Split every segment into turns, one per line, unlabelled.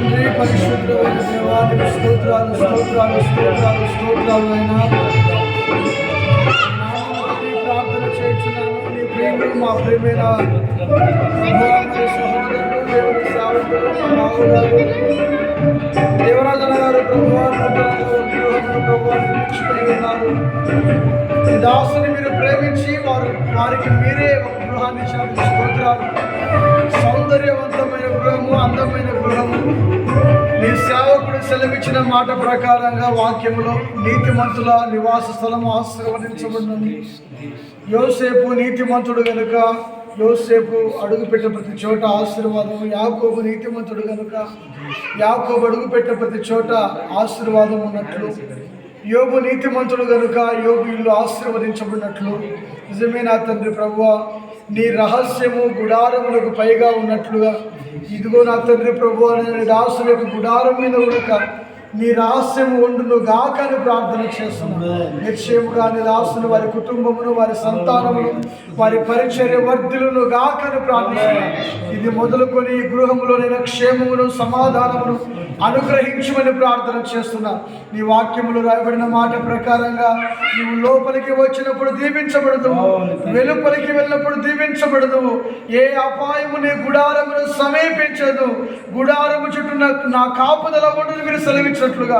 తండ్రి పరిశుద్ధమైన దేవానికి స్తోత్రాలు స్తోత్రాలు స్తోత్రాలు స్తోత్రాలు అయినా. ప్రార్థన చేస్తున్నాను నీ ప్రేమలు మా ప్రేమైన? దేవరాజన గారు ప్రభుత్వ ఉన్నారు ఈ దాసుని మీరు ప్రేమించి వారు వారికి మీరే ఒక గృహాన్ని ఇచ్చారు స్తోత్రాలు. సౌందర్యవంతమైన గృహము అందమైన గృహము. నీ సేవకుడు సెలవిచ్చిన మాట ప్రకారంగా వాక్యములో నీతిమంతుల నివాస స్థలం ఆశీర్వదించబడినది. యోసేపు నీతిమంతుడు కనుక యోసేపు అడుగుపెట్టిన ప్రతి చోట ఆశీర్వాదం యాకోబు నీతిమంతుడు కనుక యాకోబు అడుగుపెట్టిన ప్రతి చోట ఆశీర్వాదం ఉన్నట్లు యోగు నీతిమంతుడు కనుక యోగు ఇల్లు ఆశీర్వదించబడినట్లు నిజమే నా తండ్రి ప్రభువ నీ రహస్యము గుడారములకు పైగా ఉన్నట్లుగా ఇదిగో నా తండ్రి ప్రభు అనే దాసుల యొక్క గుడారం మీద ఉడక నీ రహస్యము ఉండును గాక అని ప్రార్థన చేస్తున్నాను నిశ్చయముగా నీ దాసులు వారి కుటుంబమును వారి సంతానమును వారి పరిచర్య వర్ధులను గాక అని ప్రార్థిస్తున్నాను ఇది మొదలుకొని నేను క్షేమమును సమాధానమును అనుగ్రహించమని ప్రార్థన చేస్తున్నా. నీ వాక్యములు రాయబడిన మాట ప్రకారంగా నువ్వు లోపలికి వచ్చినప్పుడు దీవించబడదు వెలుపలికి వెళ్ళినప్పుడు దీవించబడదు ఏ అపాయము నీ గుడారమును సమీపించదు. గుడారము చుట్టూ నా- కాపుదల ఉండును మీరు సెలవించినట్లుగా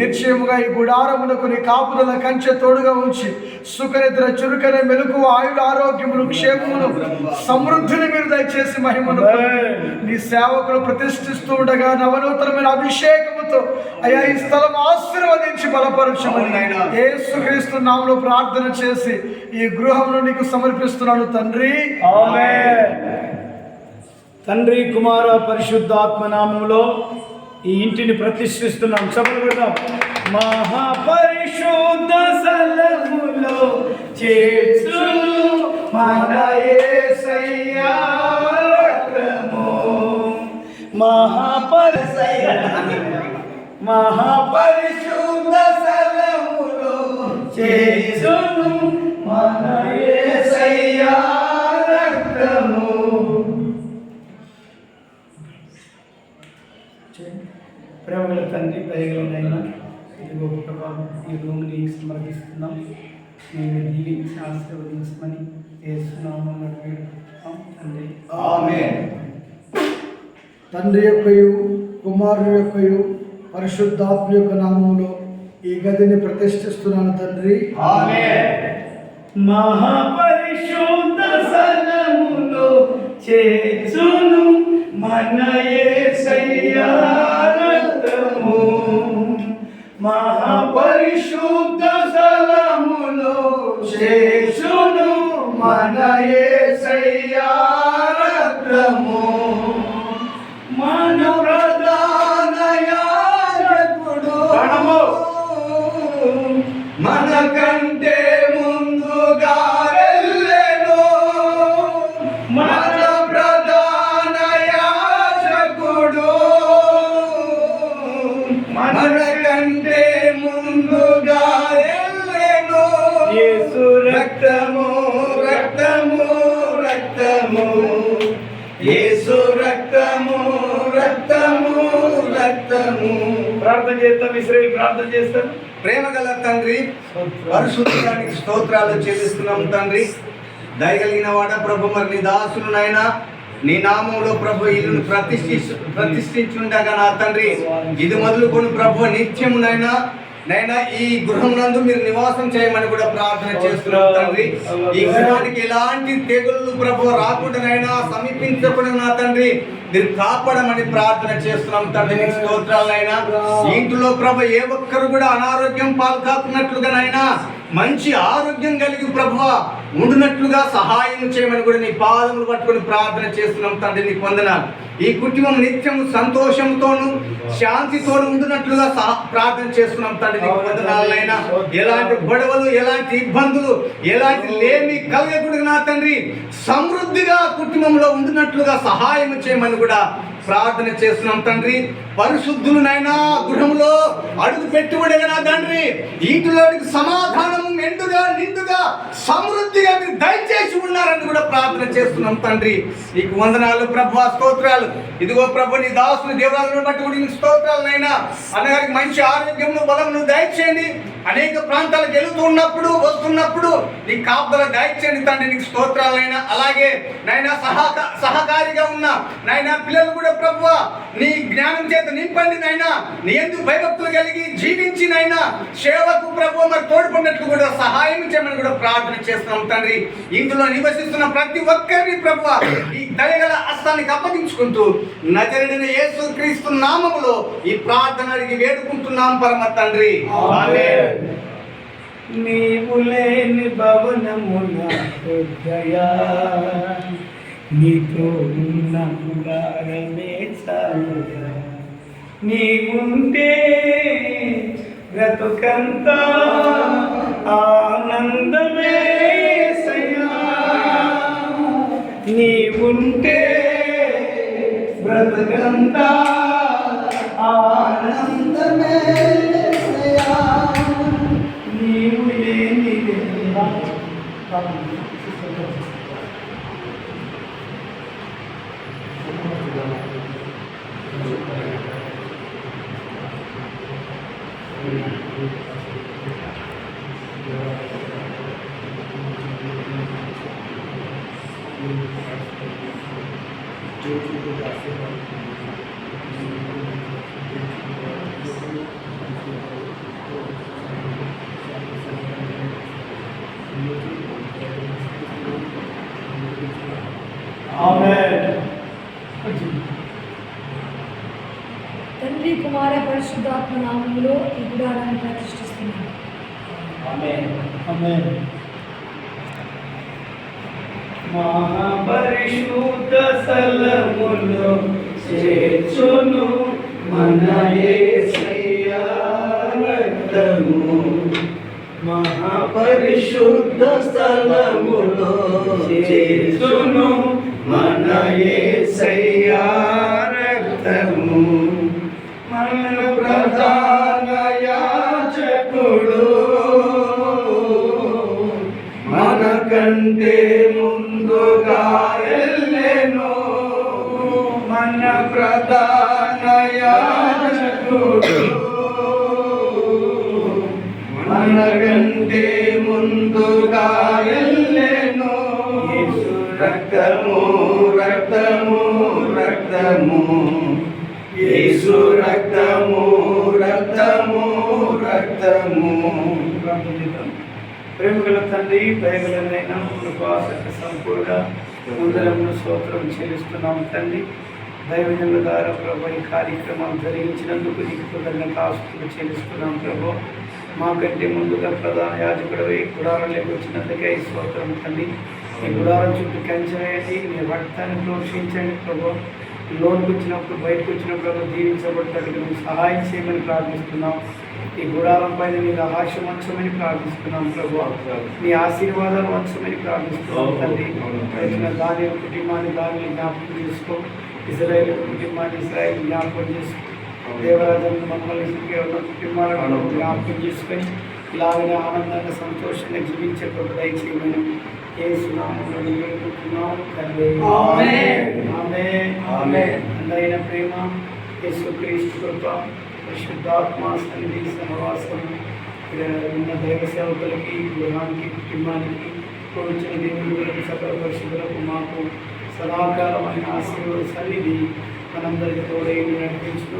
నిశ్చయముగా ఈ గుడారమునకు నీ కాపుదల కంచె తోడుగా ఉంచి సుఖనిద్ర చురుకనే మెలకు ఆయుర ఆరోగ్యములు క్షేమమును సమృద్ధిని మీరు దయచేసి మహిమను నీ సేవకులు ప్రతిష్ఠిస్తూ ఉండగా నవనూతనమైన అభిషేకముతో అయ్యా ఈ స్థలం ఆశీర్వదించి బలపరచమని యేసుక్రీస్తు నామములో ప్రార్థన చేసి ఈ గృహమును నీకు సమర్పిస్తున్నాను తండ్రి.
తండ్రి కుమార పరిశుద్ధాత్మ నామములో ఈ ఇంటిని ప్రతిష్ఠిస్తున్నాం సభలు పెడదాం మహాపరిశుద్ధ సలములో చేర్చును మన యేసయ్యా రక్తము. మహాపరిశుద్ధ సలములో చేర్చును మన యేసయ్యా ఈ రూమ్ని సమర్పిస్తున్నాం నేను దీవించి ఆశీర్వదించమని వేస్తున్నాము తండ్రి.
తండ్రి యొక్కయు కుమారుని యొక్కయు పరిశుద్ధాత్మ యొక్క నామములో ఈ గదిని ప్రతిష్ఠిస్తున్నాను తండ్రి.
మహాపరిశుద్ధ స్థలములో చేర్చును మన రక్తము రక్తము ప్రార్థన చేస్తాం ఇస్రాయేల్ ప్రార్థన చేస్తాం
ప్రేమ గల తండ్రి పరిశుద్ధానికి స్తోత్రాలు చెల్లిస్తున్నాం తండ్రి. దయగలిగిన వాడ ప్రభు మరి నీ దాసులనైనా నీ నామంలో ప్రభు ఇల్లును ప్రతిష్ఠి ప్రతిష్ఠించుండగా నా తండ్రి. ఇది మొదలుకొని ప్రభు నిత్యమునైనా నైనా ఈ గృహం నందు మీరు నివాసం చేయమని కూడా ప్రార్థన చేస్తున్నాం తండ్రి. ఈ గృహానికి ఎలాంటి తెగుళ్ళు ప్రభు రాకుండానైనా సమీపించకుండా నా తండ్రి మీరు కాపాడమని ప్రార్థన చేస్తున్నాం తండ్రి. నీకు స్తోత్రాలైనా ఇంట్లో ప్రభు ఏ ఒక్కరు కూడా అనారోగ్యం పాలు కాకున్నట్లుగానైనా మంచి ఆరోగ్యం కలిగి ప్రభు ఉండునట్లుగా సహాయం చేయమని కూడా నీ పాదములు పట్టుకొని ప్రార్థన చేస్తున్నాం తండ్రి నీకు వందనాలు. ఈ కుటుంబం నిత్యం సంతోషంతోను శాంతితోను ఉండునట్లుగా సహా ప్రార్థన చేస్తున్నాం తండ్రి నీకు వందనాలైనా ఎలాంటి గొడవలు ఎలాంటి ఇబ్బందులు ఎలాంటి లేమి కలగకూడదు నా తండ్రి. సమృద్ధిగా కుటుంబంలో ఉండునట్లుగా సహాయం చేయమని కూడా ప్రార్థన చేస్తున్నాం తండ్రి. పరిశుద్ధులనైనా గృహంలో అడుగు పెట్టుబడిగా తండ్రి. ఇంటిలోనికి సమాధానము మెండుగా నిండుగా సమృద్ధిగా మీరు దయచేసి ఉన్నారని కూడా ప్రార్థన చేస్తున్నాం తండ్రి. నీకు వందనాలు ప్రభు స్తోత్రాలు. ఇదిగో ప్రభు నీ దాసుని దేవాలను బట్టి కూడా నీకు స్తోత్రాలు నైనా అన్నగారికి మంచి ఆరోగ్యము బలమును దయచేయండి. అనేక ప్రాంతాలకు వెళుతూ ఉన్నప్పుడు వస్తున్నప్పుడు నీ కాపుదల దయచేయండి తండ్రి. నీకు స్తోత్రాలైనా అలాగే నైనా సహక సహకారిగా ఉన్న నైనా పిల్లలు కూడా ప్రభు నీ జ్ఞానం చేత నింపండి నైనా నీ ఎందుకు భయభక్తులు కలిగి జీవించి నైనా సేవకు ప్రభు మరి తోడుకున్నట్లు కూడా సహాయం చేయమని కూడా ప్రార్థన చేస్తున్నాం తండ్రి. ఇందులో నివసిస్తున్న ప్రతి ఒక్కరిని ప్రభు ఈ దయగల హస్తానికి అప్పగించుకుంటూ నజరుడిన యేసు క్రీస్తు నామములో ఈ ప్రార్థన అడిగి వేడుకుంటున్నాం పరమ తండ్రి.
నీవు లేని భవనమున నీతో ఉన్న గుడారమే చాలుగా నీవుంటే బ్రతుకంతా ఆనందమే నీ ఉంటే బ్రతకంతా ఆనందమే నీవు లేని Thank you.
తండ్రి కుమార పరిశుద్ధాత్మ నామములో ఈ గుడారాన్ని ప్రతిష్ఠిస్తున్నాను
ఆమేన్ ఆమేన్ మహాపరిశుద్ధ స్థలములో చేర్చును మన యేసయ్యా రక్తము. మహాపరిశుద్ధ స్థలములో చేర్చును మన యేసయ్యా రక్తము. మన ప్రధాన యాచకుడు మనకంటే ముందుగా మన ప్రధాన ముందుగా వెళ్ళెను రక్తము రక్తము రక్తము. యేసు రక్తము రక్తము. రక్తము ప్రేమగల తండ్రి దయగలనైనా కృపాసక సంపూర్ణ ముందరమును స్తోత్రం చేస్తున్నాం తండ్రి. దైవజనుల ద్వారా ప్రభు ఈ కార్యక్రమం జరిగించినందుకు నీకు కృతజ్ఞత ఆస్తులు చెల్లిస్తున్నాం ప్రభు. మాకంటే ముందుగా ప్రధాన యాజకుడవై గుడారంలోకి వచ్చినందుకే ఈ స్తోత్రం తండ్రి. ఈ గుడారం చుట్టూ కంచె మీ రక్తాన్ని ప్రోక్షించండి ప్రభు. లోన్కి వచ్చినప్పుడు బయటకు వచ్చినప్పుడు దీవించబడతాడు. మేము సహాయం చేయమని ప్రార్థిస్తున్నాం. ఈ గుడారం పైన నీ రహస్యం వంచమని ప్రార్థిస్తున్నాం ప్రభు. నీ ఆశీర్వాదాలు వంచమని ప్రార్థిస్తున్నాం వచ్చిన దాని కుటుంబాన్ని దాన్ని జ్ఞాపకం చేసుకో. ఇజ్రాయేల్ కుటుంబాన్ని ఇజ్రాయేల్ జ్ఞాపకం చేసుకో. దేవరాజన్ మమ్మల్ని కేవలం కుటుంబాలను జ్ఞాపకం చేసుకొని ఇలాగనే ఆనందంగా సంతోషంగా జీవించే ప్రభు దయచేయమని ఏ సునామంలో వేడుకుంటున్నాం తండ్రి.
ఆమేన్.
అందరైన ప్రేమ యేసుక్రీస్తు కృప పరిశుద్ధాత్మ సన్నిధి సహవాసం ఇక్కడ ఉన్న దైవ సేవకులకి గృహానికి కుటుంబానికి కూర్చున్న దేవునికి సకల పరిశుద్ధులకు మాకు సదాకాలమైన ఆశీర్వాద సన్నిధి మనందరికి తోడై నడిపించును